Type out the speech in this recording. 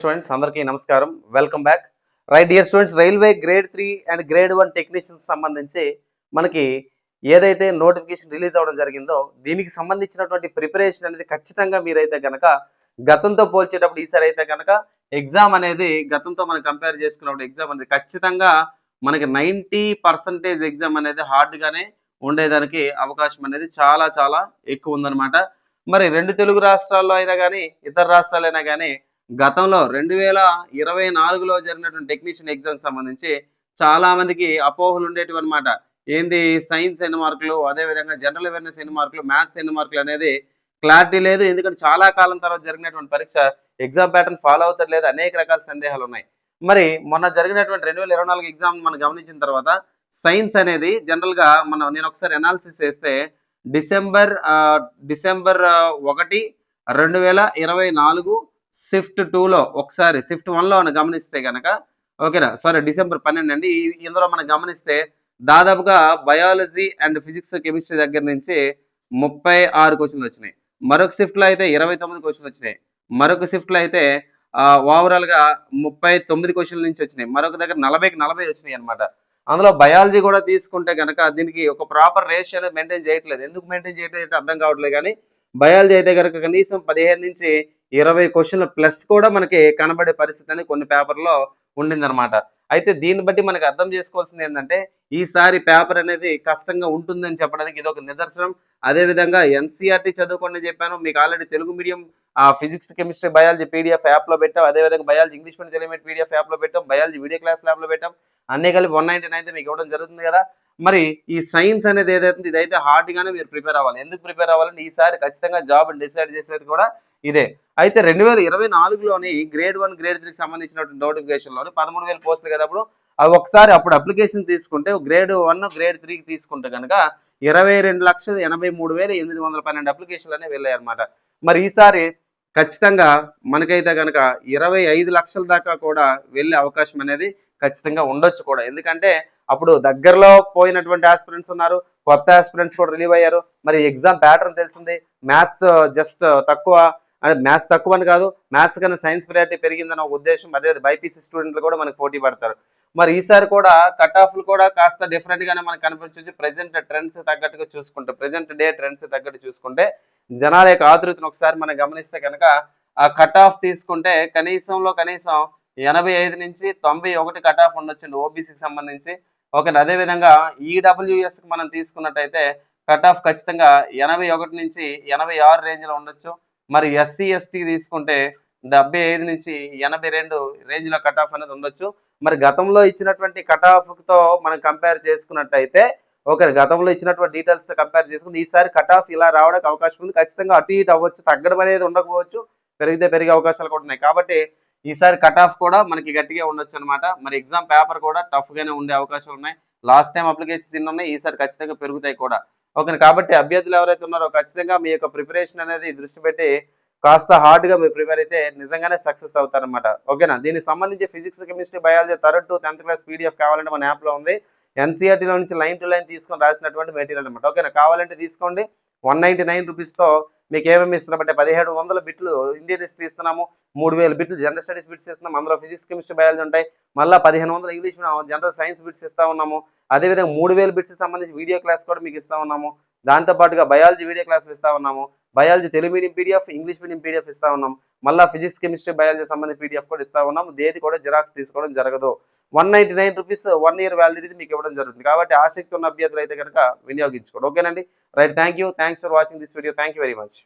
Students అందరికీ నమస్కారం. Welcome back right dear students railway grade three and grade one technicians సంబంధించి మనకి ఏదైతే నోటిఫికేషన్ రిలీజ్ అవ్వడం జరిగిందో దీనికి సంబంధించినటువంటి ప్రిపరేషన్ అనేది ఖచ్చితంగా మీరైతే కనుక గతంతో పోల్చేటప్పుడు ఈసారి అయితే కనుక ఎగ్జామ్ అనేది గతంతో మనం కంపేర్ చేసుకున్నప్పుడు ఎగ్జామ్ అనేది ఖచ్చితంగా మనకి నైంటీ పర్సంటేజ్ ఎగ్జామ్ అనేది హార్డ్గానే ఉండేదానికి అవకాశం అనేది చాలా చాలా ఎక్కువ ఉందన్నమాట. మరి రెండు తెలుగు రాష్ట్రాల్లో అయినా కానీ ఇతర రాష్ట్రాలైనా కానీ గతంలో రెండు వేల ఇరవై నాలుగులో జరిగినటువంటి టెక్నీషియన్ ఎగ్జామ్ సంబంధించి చాలా మందికి అపోహలు ఉండేటివి అనమాట ఏంది? సైన్స్ ఎన్ని మార్కులు? అదేవిధంగా జనరల్ అవేర్నెస్ ఎన్ని మార్కులు? మ్యాథ్స్ ఎన్ని మార్కులు అనేది క్లారిటీ లేదు. ఎందుకంటే చాలా కాలం తర్వాత జరిగినటువంటి పరీక్ష ఎగ్జామ్ ప్యాటర్న్ ఫాలో అవుతారు లేదు. అనేక రకాల సందేహాలు ఉన్నాయి. మరి మొన్న జరిగినటువంటి రెండు వేల ఇరవై నాలుగు ఎగ్జామ్ మనం గమనించిన తర్వాత సైన్స్ అనేది జనరల్గా మనం నేను ఒకసారి అనాలిసిస్ చేస్తే డిసెంబర్ డిసెంబర్ ఒకటి రెండు వేల ఇరవై నాలుగు షిఫ్ట్ టూలో ఒకసారి షిఫ్ట్ వన్లో మనం గమనిస్తే కనుక ఓకేనా? సారీ డిసెంబర్ పన్నెండు అండి. ఇందులో మనం గమనిస్తే దాదాపుగా బయాలజీ అండ్ ఫిజిక్స్ కెమిస్ట్రీ దగ్గర నుంచి ముప్పై ఆరు క్వశ్చన్లు వచ్చినాయి. మరొక షిఫ్ట్లో అయితే ఇరవై తొమ్మిది క్వశ్చన్లు వచ్చినాయి. మరొక షిఫ్ట్లో అయితే ఓవరాల్గా ముప్పై తొమ్మిది క్వశ్చన్ల నుంచి వచ్చినాయి. మరొక దగ్గర నలభైకి నలభై వచ్చినాయి అన్నమాట. అందులో బయాలజీ కూడా తీసుకుంటే కనుక దీనికి ఒక ప్రాపర్ రేషియో అనేది మెయింటైన్ చేయట్లేదు. ఎందుకు మెయింటైన్ చేయట్లేదు అయితే అర్థం కావట్లేదు కానీ బయాలజీ అయితే కనుక కనీసం పదిహేను నుంచి ఇరవై క్వశ్చన్లు ప్లస్ కూడా మనకి కనబడే పరిస్థితి అనేది కొన్ని పేపర్లో ఉండిందనమాట అయితే దీన్ని బట్టి మనకి అర్థం చేసుకోవాల్సింది ఏంటంటే ఈసారి పేపర్ అనేది కష్టంగా ఉంటుందని చెప్పడానికి ఇది ఒక నిదర్శనం. అదేవిధంగా ఎన్సీఆర్టీ చదువుకోండి చెప్పాను. మీకు already Telugu medium physics chemistry biology PDF యాప్లో పెట్టాం. అదేవిధంగా biology English medium Telugu PDF యాప్లో పెట్టాం. బయాలజీ వీడియో క్లాస్ ల్యాబ్లో పెట్టాం. అన్నీ కలిపి వన్ నైంటీ నైన్ మీకు ఇవ్వడం జరుగుతుంది కదా. మరి ఈ సైన్స్ అనేది ఏదైతే ఇదైతే హార్డ్గానే మీరు ప్రిపేర్ అవ్వాలి. ఎందుకు ప్రిపేర్ అవ్వాలంటే ఈసారి ఖచ్చితంగా జాబ్ డిసైడ్ చేసేది కూడా ఇదే. అయితే రెండు వేల ఇరవై నాలుగులోని గ్రేడ్ వన్ గ్రేడ్ త్రీకి సంబంధించినటువంటి నోటిఫికేషన్లోని పదమూడు వేల పోస్టులు కదా అవి ఒకసారి అప్పుడు అప్లికేషన్ తీసుకుంటే గ్రేడ్ వన్ గ్రేడ్ త్రీకి తీసుకుంటే కనుక ఇరవై రెండు లక్షల ఎనభై మూడు వేల ఎనిమిది వందల పన్నెండు అప్లికేషన్లు అనేవి వెళ్ళాయి అనమాట మరి ఈసారి ఖచ్చితంగా మనకైతే కనుక ఇరవై ఐదు లక్షల దాకా కూడా వెళ్ళే అవకాశం అనేది ఖచ్చితంగా ఉండొచ్చు కూడా. ఎందుకంటే అప్పుడు దగ్గరలో పోయినటువంటి ఆస్పిరెంట్స్ ఉన్నారు. కొత్త ఆస్పిరెంట్స్ కూడా రిలీవ్ అయ్యారు. మరి ఎగ్జామ్ ప్యాటర్న్ తెలిసింది. మ్యాథ్స్ జస్ట్ uh, uh, తక్కువ. అంటే మ్యాథ్స్ తక్కువ అని కాదు. మ్యాథ్స్ కన్నా సైన్స్ ప్రియారిటీ పెరిగిందన్న ఒక ఉద్దేశం. అదే బైపీసీ స్టూడెంట్లు కూడా మనకు పోటీ పడతారు. మరి ఈసారి కూడా కట్ ఆఫ్లు కూడా కాస్త డిఫరెంట్గానే మనకు కనిపించేసి ప్రజెంట్ ట్రెండ్స్ తగ్గట్టుగా చూసుకుంటే ప్రెసెంట్ డే ట్రెండ్స్ తగ్గట్టు చూసుకుంటే జనాల యొక్క ఆతృతను ఒకసారి మనం గమనిస్తే కనుక ఆ కట్ ఆఫ్ తీసుకుంటే కనీసంలో కనీసం ఎనభై ఐదు నుంచి తొంభై ఒకటి కట్ ఆఫ్ ఉండొచ్చండి. ఓబీసీకి సంబంధించి. ఓకే అదేవిధంగా ఈడబ్ల్యూఎస్కి మనం తీసుకున్నట్టయితే కట్ ఆఫ్ ఖచ్చితంగా ఎనభై ఒకటి నుంచి ఎనభై ఆరు రేంజ్లో ఉండొచ్చు. మరి ఎస్సీ ఎస్టీ తీసుకుంటే డెబ్బై ఐదు నుంచి ఎనభై రెండు రేంజ్లో కట్ ఆఫ్ అనేది ఉండొచ్చు. మరి గతంలో ఇచ్చినటువంటి కట్తో మనం కంపేర్ చేసుకున్నట్టయితే ఓకే గతంలో ఇచ్చినటువంటి డీటెయిల్స్తో కంపేర్ చేసుకుని ఈసారి కట్ ఆఫ్ ఇలా రావడానికి అవకాశం ఉంది. ఖచ్చితంగా అటు ఇటు అవ్వచ్చు తగ్గడం అనేది ఉండకపోవచ్చు పెరిగితే పెరిగే అవకాశాలు కూడా ఉన్నాయి. కాబట్టి ఈసారి కట్ ఆఫ్ కూడా మనకి గట్టిగా ఉండొచ్చు అనమాట మరి ఎగ్జామ్ పేపర్ కూడా టఫ్ గానే ఉండే అవకాశాలు ఉన్నాయి. లాస్ట్ టైం అప్లికేషన్స్ ఎన్ని ఉన్నాయి ఈసారి ఖచ్చితంగా పెరుగుతాయి కూడా. ఓకే కాబట్టి అభ్యర్థులు ఎవరైతే ఉన్నారో ఖచ్చితంగా మీ యొక్క ప్రిపరేషన్ అనేది దృష్టి పెట్టి కాస్త హార్డ్గా మీరు ప్రిపేర్ అయితే నిజంగానే సక్సెస్ అవుతారనమాట ఓకేనా దీనికి సంబంధించి physics chemistry biology third to tenth class PDF కావాలంటే మన యాప్లో ఉంది. ఎన్సీఆర్టీలో లో నుంచి లైన్ టు లైన్ తీసుకొని రాసినటువంటి మెటీరియల్ అనమాట ఓకేనా కావాలంటే తీసుకోండి. వన్ నైంటీ నైన్ రూపీస్తో మీకు ఏమేమి ఇస్తున్నామంటే పదిహేడు వందల బిట్లు ఇండియన్ హిస్టరీ ఇస్తున్నాము మూడు వేల బిట్లు జనరల్ స్టడీస్ బిట్స్ ఇస్తున్నాము అందులో ఫిజిక్స్ కెమిస్ట్రీ బయాలజీ ఉంటాయి. మళ్ళీ పదిహేను వందల ఇంగ్లీష్ జనరల్ సైన్స్ బిట్స్ ఇస్తా ఉన్నాము. అదేవిధంగా మూడు వేల బిట్స్ సంబంధించి వీడియో క్లాస్ కూడా మీకు ఇస్తా ఉన్నాము. దాంతోపాటుగా బయాలజీ వీడియో క్లాసులు ఇస్తా ఉన్నాము. Biology Telugu medium PDF English medium PDF ఇస్తా ఉన్నాం. మళ్ళీ ఫిజిక్స్ కెమిస్ట్రీ బయాలజీ సంబంధించి పీడిఎఫ్ కూడా ఇస్తా ఉన్నాం. దేది కూడా జిరాక్స్ తీసుకోవడం జరగదు. One ninety nine rupees one year validity మీకు ఇవ్వడం జరుగుతుంది. కాబట్టి ఆసక్తి ఉన్న అభ్యర్థులు అయితే కనుక వినియోగించుకోండి. ఓకేనండి right thank you thanks for watching this video thank you very much